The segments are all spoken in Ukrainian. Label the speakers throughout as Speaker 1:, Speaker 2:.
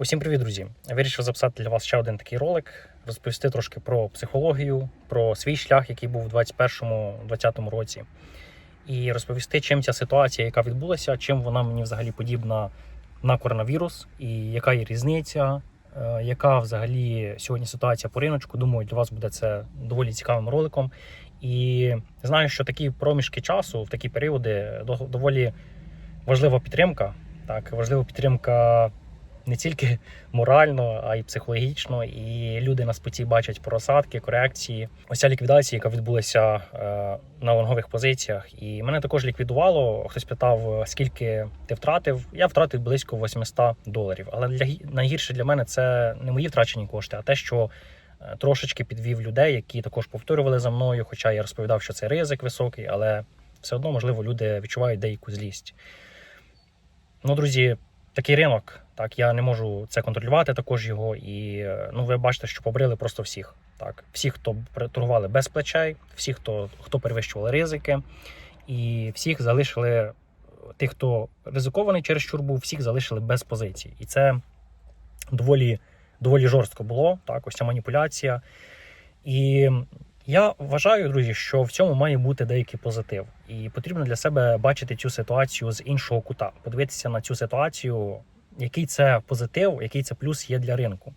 Speaker 1: Усім привіт, друзі! Вирішив записати для вас ще один такий ролик, розповісти трошки про психологію, про свій шлях, який був у 2021-2020 році, і розповісти, чим ця ситуація, яка відбулася, чим вона мені взагалі подібна на коронавірус, і яка є різниця, е, яка взагалі сьогодні ситуація по риночку. Думаю, для вас буде це доволі цікавим роликом. І знаю, що такі проміжки часу в такі періоди до- доволі важлива підтримка. Так, важлива підтримка не тільки морально, а й психологічно. І люди на спиті бачать просадки, корекції. Ось ця ліквідація, яка відбулася е, на лонгових позиціях. І мене також ліквідувало. Хтось питав, скільки ти втратив. Я втратив близько 800 доларів. Але для найгірше для мене це не мої втрачені кошти, а те, що е, трошечки підвів людей, які також повторювали за мною. Хоча я розповідав, що це ризик високий, але все одно, можливо, люди відчувають деяку злість. Ну, друзі, такий ринок. Так, я не можу це контролювати також його. І е, ну, ви бачите, що побрили просто всіх. Так, всіх, хто торгували без плечей, всіх, хто, хто перевищували ризики, і всіх залишили е, тих, хто ризикований через чур був, всіх залишили без позицій. І це доволі, доволі жорстко було. Так, ось ця маніпуляція. І я вважаю, друзі, що в цьому має бути деякий позитив, і потрібно для себе бачити цю ситуацію з іншого кута, подивитися на цю ситуацію, який це позитив, який це плюс є для ринку.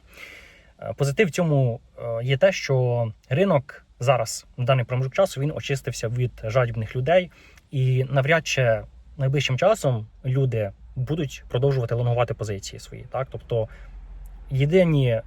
Speaker 1: Е, Позитив в цьому е, є те, що ринок зараз на даний проміжок часу він очистився від жадібних людей, і навряд чи найближчим часом люди будуть продовжувати лонгувати позиції свої. Так, тобто єдині,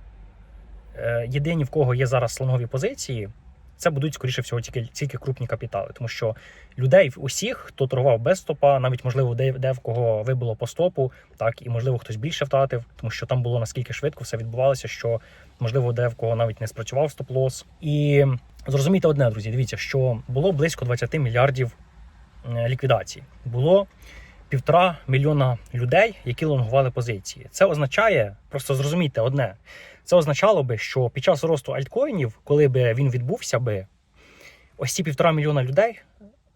Speaker 1: е, єдині в кого є зараз слонгові позиції, це будуть скоріше всього тільки тільки крупні капітали, тому що людей усіх, хто торгував без стопа, навіть можливо, де, де в кого вибило по стопу, так і можливо хтось більше втратив, тому що там було наскільки швидко все відбувалося, що можливо, де в кого навіть не спрацював стоп-лос. І зрозумійте одне, друзі, дивіться, що було близько 20 мільярдів е, ліквідацій. Було півтора мільйона людей, які лонгували позиції. Це означає, просто зрозумійте одне. Це означало би, що під час росту альткоїнів, коли би він відбувся би, ось ці півтора мільйона людей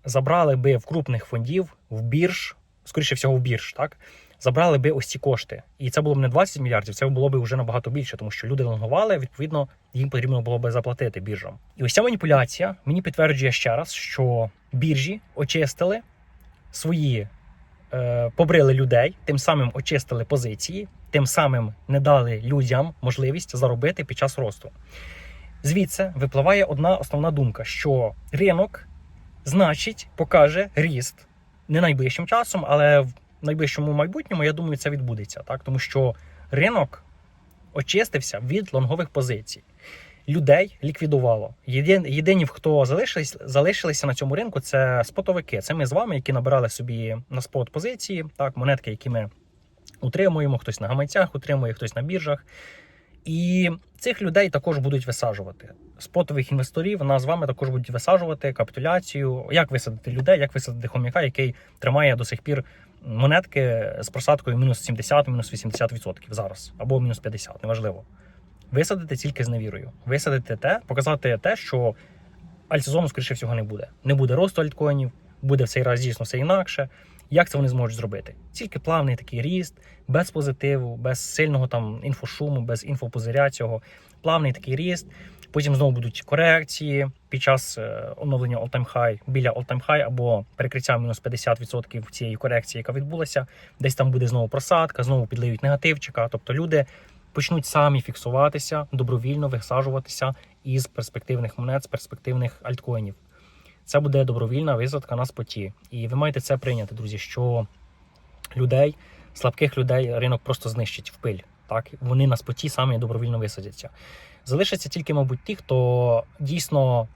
Speaker 1: забрали би в крупних фондів, в бірж, скоріше всього, в бірж, так? Забрали би ось ці кошти. І це було б не 20 мільярдів, це було б вже набагато більше, тому що люди лонгували, відповідно, їм потрібно було би заплатити біржам. І ось ця маніпуляція мені підтверджує ще раз, що біржі очистили свої, побрили людей, тим самим очистили позиції, тим самим не дали людям можливість заробити під час росту. Звідси випливає одна основна думка, що ринок, значить, покаже ріст не найближчим часом, але в найближчому майбутньому, я думаю, це відбудеться, так? тому що ринок очистився від лонгових позицій. Людей ліквідувало. Єдині, хто залишились, залишилися на цьому ринку, це спотовики. Це ми з вами, які набирали собі на спот позиції, так, монетки, які ми утримуємо, хтось на гаманцях утримує, хтось на біржах. І цих людей також будуть висаджувати. Спотових інвесторів нас з вами також будуть висаджувати капітуляцію. Як висадити людей, як висадити хом'яка, який тримає до сих пір монетки з просадкою мінус 70, мінус 80% зараз, або мінус 50, неважливо. Висадити тільки з невірою. Висадити те, показати те, що альтсезону, скоріше всього, не буде. Не буде росту альткоїнів, буде в цей раз дійсно все інакше. Як це вони зможуть зробити? Тільки плавний такий ріст, без позитиву, без сильного там інфошуму, без інфопозиря цього. Плавний такий ріст. Потім знову будуть корекції під час е, оновлення all-time high, біля all-time high або перекриття мінус 50% цієї корекції, яка відбулася. Десь там буде знову просадка, знову підлиють негативчика. Тобто люди почнуть самі фіксуватися, добровільно висаджуватися із перспективних монет, з перспективних альткоїнів. Це буде добровільна висадка на споті. І ви маєте це прийняти, друзі, що людей, слабких людей ринок просто знищить в пиль. Так, вони на споті самі добровільно висадяться. Залишаться тільки, мабуть, ті, хто дійсно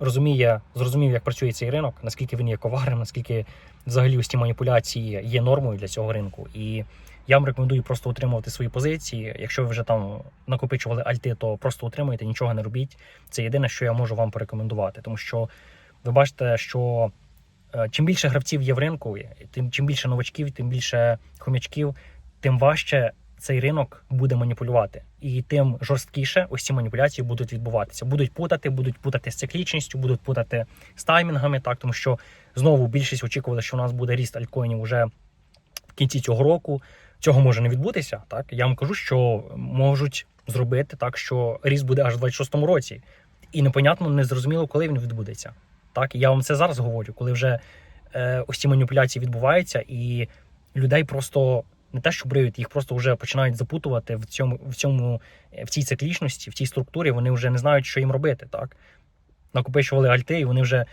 Speaker 1: розуміє, зрозумів, як працює цей ринок, наскільки він є коварним, наскільки взагалі ці маніпуляції є нормою для цього ринку. І я вам рекомендую просто утримувати свої позиції. Якщо ви вже там накопичували альти, то просто утримуйте, нічого не робіть. Це єдине, що я можу вам порекомендувати, тому що ви бачите, що е, чим більше гравців є в ринку, тим чим більше новачків, тим більше хомячків, тим важче цей ринок буде маніпулювати, і тим жорсткіше ось ці маніпуляції будуть відбуватися. Будуть путати, будуть путати з циклічністю, будуть путати з таймінгами, так тому що знову більшість очікували, що у нас буде ріст альткоїнів уже в кінці цього року. Цього може не відбутися. Так я вам кажу, що можуть зробити так, що ріст буде аж в 26-му році, і непонятно, незрозуміло, коли він відбудеться. Так, я вам це зараз говорю, коли вже е, ось ці маніпуляції відбуваються, і людей просто не те, що бриють, їх просто вже починають запутувати в цьому, в цьому, е, в цій циклічності, в цій структурі. Вони вже не знають, що їм робити. Так накопичували альти, і вони вже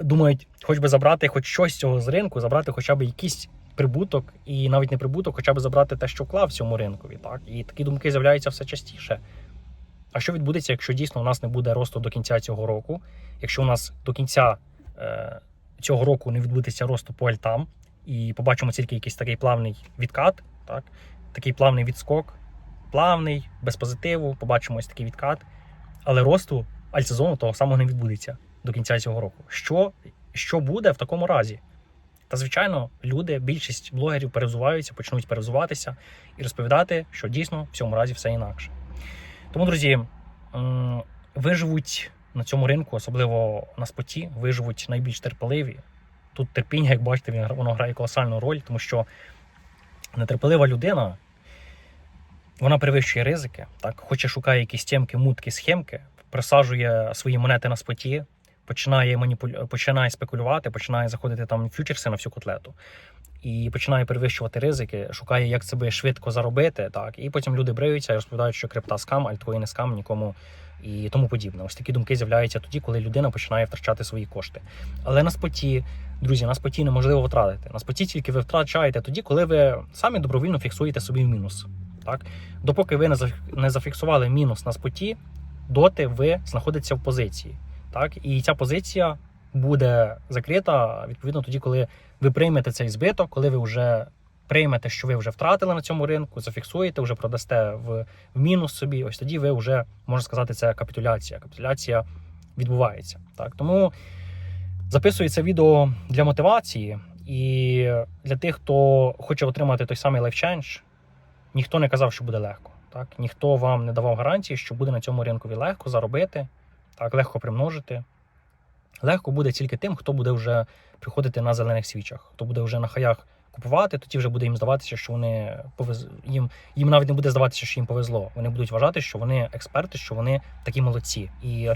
Speaker 1: думають, хоч би забрати хоч щось з цього з ринку, забрати хоча б якийсь прибуток, і навіть не прибуток, хоча б забрати те, що вклав в цьому ринкові. Так і такі думки з'являються все частіше. А що відбудеться, якщо дійсно у нас не буде росту до кінця цього року? Якщо у нас до кінця е, цього року не відбудеться росту по альтам, і побачимо тільки якийсь такий плавний відкат, так? такий плавний відскок, плавний, без позитиву, побачимо ось такий відкат, але росту альтсезону того самого не відбудеться до кінця цього року. Що, що буде в такому разі? Та звичайно, люди, більшість блогерів перезуваються, почнуть перезуватися і розповідати, що дійсно в цьому разі все інакше. Тому, друзі, виживуть на цьому ринку, особливо на споті, виживуть найбільш терпеливі. Тут терпіння, як бачите, воно грає колосальну роль, тому що нетерпелива людина вона перевищує ризики, так, хоче шукає якісь тємки, мутки, схемки, присаджує свої монети на споті, починає маніпулю... починає спекулювати, починає заходити там фьючерси на всю котлету. І починає перевищувати ризики, шукає, як себе швидко заробити. Так, і потім люди бриються і розповідають, що крипта скам, альткоїни скам, нікому і тому подібне. Ось такі думки з'являються тоді, коли людина починає втрачати свої кошти. Але на споті, друзі, на споті неможливо втратити. На споті тільки ви втрачаєте тоді, коли ви самі добровільно фіксуєте собі мінус. Так, допоки ви не зафіксували мінус на споті, доти ви знаходитеся в позиції. Так, і ця позиція буде закрита відповідно тоді, коли ви приймете цей збиток, коли ви вже приймете, що ви вже втратили на цьому ринку, зафіксуєте, вже продасте в, в мінус собі. Ось тоді ви вже можна сказати, це капітуляція. Капітуляція відбувається. Так тому записую це відео для мотивації і для тих, хто хоче отримати той самий лайфчендж. Ніхто не казав, що буде легко. Так, ніхто вам не давав гарантії, що буде на цьому ринкові легко заробити, так легко примножити. Легко буде тільки тим, хто буде вже приходити на зелених свічах, хто буде вже на хаях купувати, тоді вже буде їм здаватися, що вони повез... їм, їм навіть не буде здаватися, що їм повезло. Вони будуть вважати, що вони експерти, що вони такі молодці, і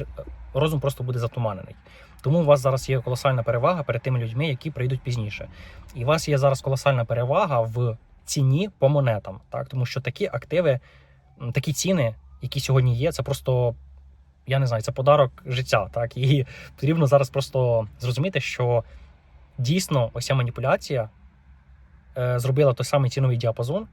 Speaker 1: розум просто буде затуманений. Тому у вас зараз є колосальна перевага перед тими людьми, які прийдуть пізніше. І у вас є зараз колосальна перевага в ціні по монетам, так тому що такі активи, такі ціни, які сьогодні є, це просто. Я не знаю, це подарок життя, так і потрібно зараз просто зрозуміти, що дійсно ось ця маніпуляція е, зробила той самий ціновий діапазон,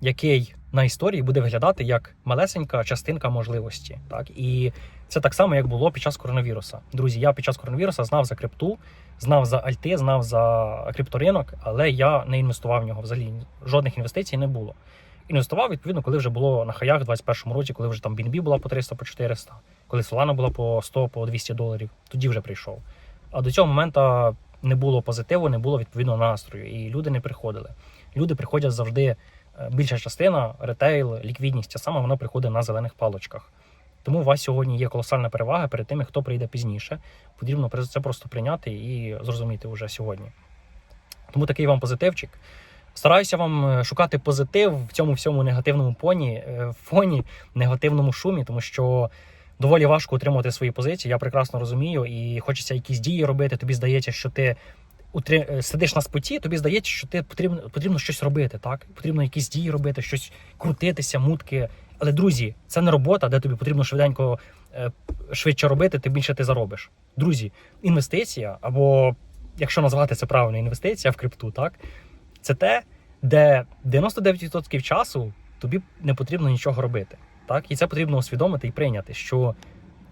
Speaker 1: який на історії буде виглядати як малесенька частинка можливості. Так і це так само, як було під час коронавіруса. Друзі, я під час коронавіруса знав за крипту, знав за альти, знав за крипторинок, але я не інвестував в нього. Взагалі жодних інвестицій не було. Інвестував відповідно, коли вже було на хаях в 21-му році, коли вже там BNB була по 300, по 400, коли Solana була по 100, по 200 доларів. Тоді вже прийшов. А до цього моменту не було позитиву, не було відповідно настрою, і люди не приходили. Люди приходять завжди. е, Більша частина, ретейл, ліквідність, ця сама вона приходить на зелених палочках. Тому у вас сьогодні є колосальна перевага перед тими, хто прийде пізніше. Потрібно це просто прийняти і зрозуміти вже сьогодні. Тому такий вам позитивчик. Стараюся вам е, шукати позитив в цьому всьому негативному поні, е, фоні, негативному шумі, тому що доволі важко утримувати свої позиції. Я прекрасно розумію, і хочеться якісь дії робити. Тобі здається, що ти е, сидиш на споті, тобі здається, що ти потрібно, потрібно щось робити, так? Потрібно якісь дії робити, щось крутитися, мутки. Але друзі, це не робота, де тобі потрібно швиденько швидше робити, тим більше ти заробиш. Друзі, інвестиція, або якщо назвати це правильно, інвестиція в крипту, так це те, де 99% часу тобі не потрібно нічого робити. Так? І це потрібно усвідомити і прийняти, що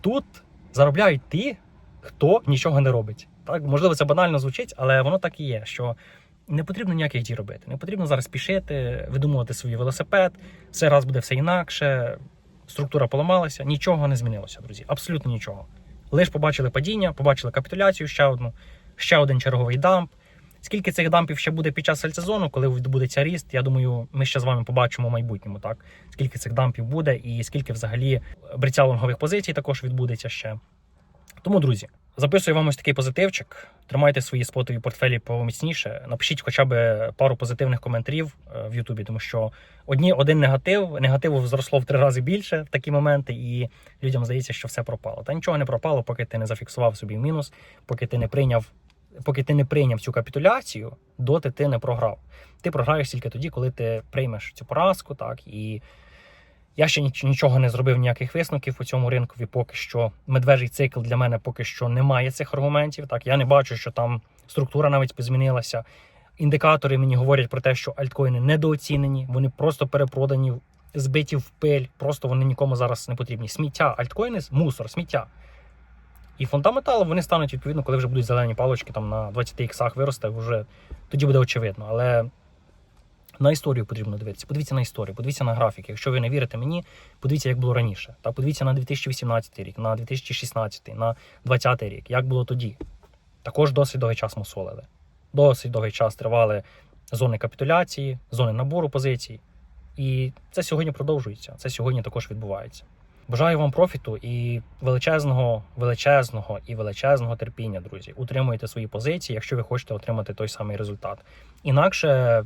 Speaker 1: тут заробляють ті, хто нічого не робить. Так, можливо, це банально звучить, але воно так і є. Що не потрібно ніяких дій робити. Не потрібно зараз спішити, видумувати свій велосипед. Все раз буде все інакше. Структура поламалася, нічого не змінилося, друзі. Абсолютно нічого. Лиш побачили падіння, побачили капітуляцію ще одну, ще один черговий дамп. Скільки цих дампів ще буде під час сезону, коли відбудеться ріст, я думаю, ми ще з вами побачимо в майбутньому, так? Скільки цих дампів буде, і скільки взагалі бриття лонгових позицій також відбудеться ще. Тому, друзі, Записую вам ось такий позитивчик. Тримайте свої спотові портфелі поміцніше. Напишіть хоча б пару позитивних коментарів е, в Ютубі, тому що одні, один негатив, негативу зросло в три рази більше в такі моменти, і людям здається, що все пропало. Та нічого не пропало, поки ти не зафіксував собі мінус, поки ти не прийняв, поки ти не прийняв цю капітуляцію, доти ти не програв. Ти програєш тільки тоді, коли ти приймеш цю поразку, так і. Я ще ніч- нічого не зробив ніяких висновків у цьому ринкові. Поки що медвежий цикл для мене поки що немає цих аргументів. Так я не бачу, що там структура навіть змінилася. Індикатори мені говорять про те, що альткоїни недооцінені, вони просто перепродані, збиті в пиль. Просто вони нікому зараз не потрібні. Сміття, альткоїни мусор, сміття. І фундаментал вони стануть відповідно, коли вже будуть зелені палочки там на 20 іксах виросте, вже тоді буде очевидно. Але на історію потрібно дивитися. Подивіться на історію, подивіться на графіки. Якщо ви не вірите мені, подивіться, як було раніше. Та подивіться на 2018 рік, на 2016, на 2020 рік, як було тоді. Також досить довгий час мусолили. Досить довгий час тривали зони капітуляції, зони набору позицій. І це сьогодні продовжується. Це сьогодні також відбувається. Бажаю вам профіту і величезного, величезного і величезного терпіння, друзі. Утримуйте свої позиції, якщо ви хочете отримати той самий результат. Інакше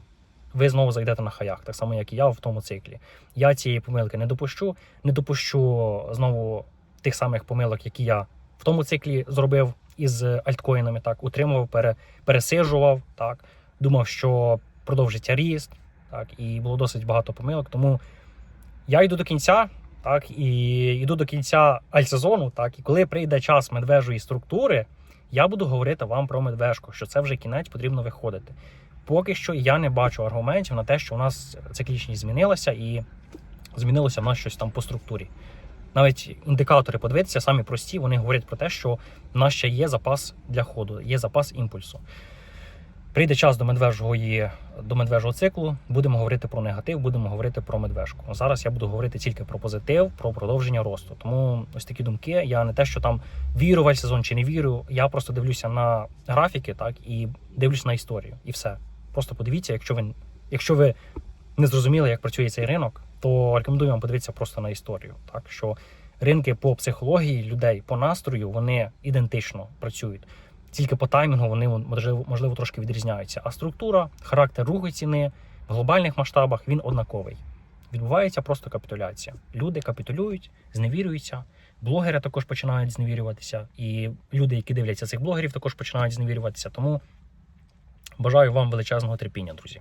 Speaker 1: ви знову зайдете на хаях, так само як і я в тому циклі. Я цієї помилки не допущу, не допущу знову тих самих помилок, які я в тому циклі зробив із альткоїнами. Так, утримував, пере, пересиджував, так, думав, що продовжиться ріст, так, і було досить багато помилок. Тому я йду до кінця, так, і йду до кінця альтсезону, так, і коли прийде час медвежої структури, я буду говорити вам про медвежку, що це вже кінець потрібно виходити. Поки що я не бачу аргументів на те, що у нас циклічність змінилася і змінилося в нас щось там по структурі. Навіть індикатори подивитися, самі прості, вони говорять про те, що в нас ще є запас для ходу, є запас імпульсу. Прийде час до медвежого, до медвежого циклу, будемо говорити про негатив, будемо говорити про медвежку. Зараз я буду говорити тільки про позитив, про продовження росту. Тому ось такі думки. Я не те, що там вірю в сезон чи не вірю. Я просто дивлюся на графіки, так і дивлюся на історію, і все. Просто подивіться, якщо ви, якщо ви не зрозуміли, як працює цей ринок, то рекомендую вам подивитися просто на історію. Так що ринки по психології людей, по настрою, вони ідентично працюють. Тільки по таймінгу вони можливо, можливо трошки відрізняються. А структура, характер руху ціни в глобальних масштабах він однаковий. Відбувається просто капітуляція. Люди капітулюють, зневірюються. Блогери також починають зневірюватися, і люди, які дивляться цих блогерів, також починають зневірюватися. Тому бажаю вам величезного терпіння, друзі.